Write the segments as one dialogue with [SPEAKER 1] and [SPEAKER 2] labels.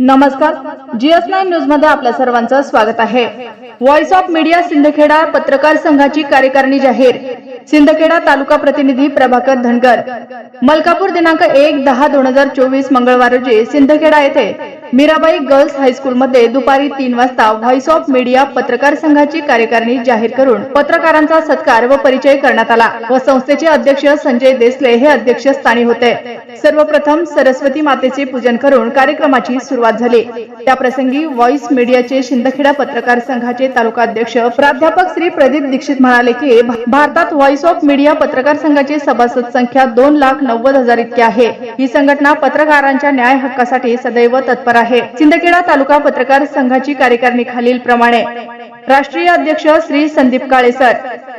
[SPEAKER 1] नमस्कार. GS nine न्यूजमध्ये आपल्या सर्वांचं स्वागत आहे. व्हॉइस ऑफ मीडिया सिंदखेडा पत्रकार संघाची कार्यकारिणी जाहीर. सिंदखेडा तालुका प्रतिनिधी प्रभाकर धनगर. मलकापूर दिनांक एक दहा दोन हजार चोवीस मंगळवार रोजी सिंदखेडा येथे मीराबाई गर्ल्स हायस्कूलमध्ये दुपारी तीन वाजता व्हॉइस ऑफ मीडिया पत्रकार संघाची कार्यकारिणी जाहीर करून पत्रकारांचा सत्कार व परिचय करण्यात आला. व संस्थेचे अध्यक्ष संजय देसले हे अध्यक्षस्थानी होते. सर्वप्रथम सरस्वती मातेचे पूजन करून कार्यक्रमाची सुरुवात झाली. त्याप्रसंगी व्हॉइस मीडियाचे शिंदखेडा पत्रकार संघाचे तालुका अध्यक्ष प्राध्यापक श्री प्रदीप दीक्षित म्हणाले की भारतात व्हॉइस ऑफ मीडिया पत्रकार संघाची सभासद संख्या दोन लाख नव्वद हजार इतकी आहे. ही संघटना पत्रकारांच्या न्याय हक्कासाठी सदैव तत्पर आहे. शिंदखेडा तालुका पत्रकार संघाची कार्यकारिणी खालील प्रमाणे. राष्ट्रीय अध्यक्ष श्री संदीप काळे सर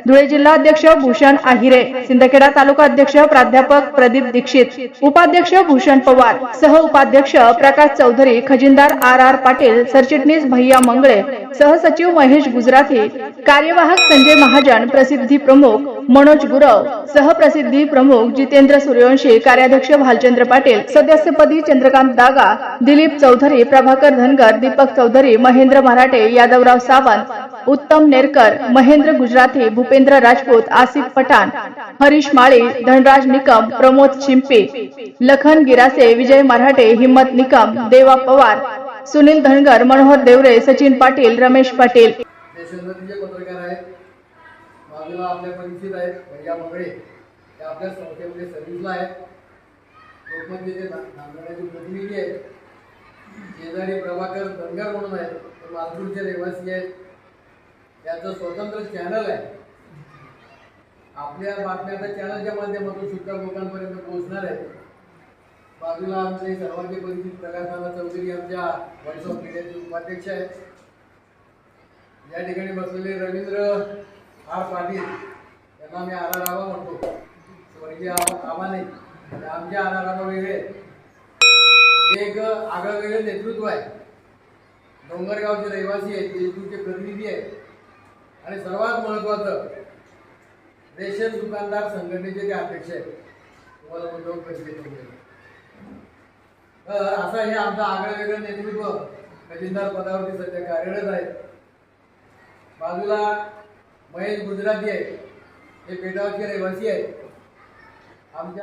[SPEAKER 1] धुळे जिल्हा अध्यक्ष भूषण आहिरे सिंदखेडा तालुका अध्यक्ष प्राध्यापक प्रदीप दीक्षित उपाध्यक्ष भूषण पवार सह उपाध्यक्ष प्रकाश चौधरी खजिनदार आर आर पाटील सरचिटणीस भैया मंगळे सहसचिव महेश गुजराती कार्यवाहक संजय महाजन प्रसिद्धी प्रमुख मनोज गुरव सहप्रसिद्धी प्रमुख जितेंद्र सूर्यवंशी कार्याध्यक्ष भालचंद्र पाटील सदस्यपदी चंद्रकांत दागा दिलीप चौधरी प्रभाकर धनगर दीपक चौधरी महेंद्र मराठे यादवराव सावंत उत्तम नेरकर महेंद्र गुजराती भूपेंद्र राजपूत आसिफ पठाण हरीश माळी धनराज निकम प्रमोद शिंपे लखन गिरासे विजय मराठे हिम्मत निकम देवा पवार सुनील धनगर मनोहर देवरे सचिन पाटील रमेश पाटील.
[SPEAKER 2] बाजूला आपल्या परिचित आहेत. भैया ते आपल्या संस्थेमध्ये सर्व्हिसला आहेत. लोकमतचे नांदण्याचे प्रतिनिधी आहेत. शेजारी प्रभाकर धनगर म्हणून आहेत. ते मालपूरचे रहिवासी आहेत. त्याचं स्वतंत्र चॅनल आहे. आपल्या बातम्या त्या चॅनलच्या माध्यमातून सुद्धा लोकांपर्यंत पोहोचणार आहेत. बाजूला आमचे सर्वांचे परिचित प्रकाशनाना चौधरी आमच्या व्हॉइस ऑफ मीडियाचे उपाध्यक्ष आहेत. या ठिकाणी बसलेले रवींद्र आर पाटील यांना मी आर आर आबा म्हणतो. स्वर्गीय आबा नाही आमचे आर आर आबा वेगळे. एक आगळं वेगळं नेतृत्व आहे. डोंगरगावचे रहिवासी आहेत नेतृत्वचे प्रतिनिधी आहेत. आणि सर्वात महत्त्वाचं रेशन दुकानदार संघटनेचे जे अध्यक्ष आहेत तुम्हाला मुद्दाम परिचय तर असं हे आमचं आगळं वेगळं नेतृत्व खजिनदार पदावरती सध्या कार्यरत आहेत बाजूला महेश गुजराती आहेत हे पेटावरचे रहिवासी आहेत. आमच्या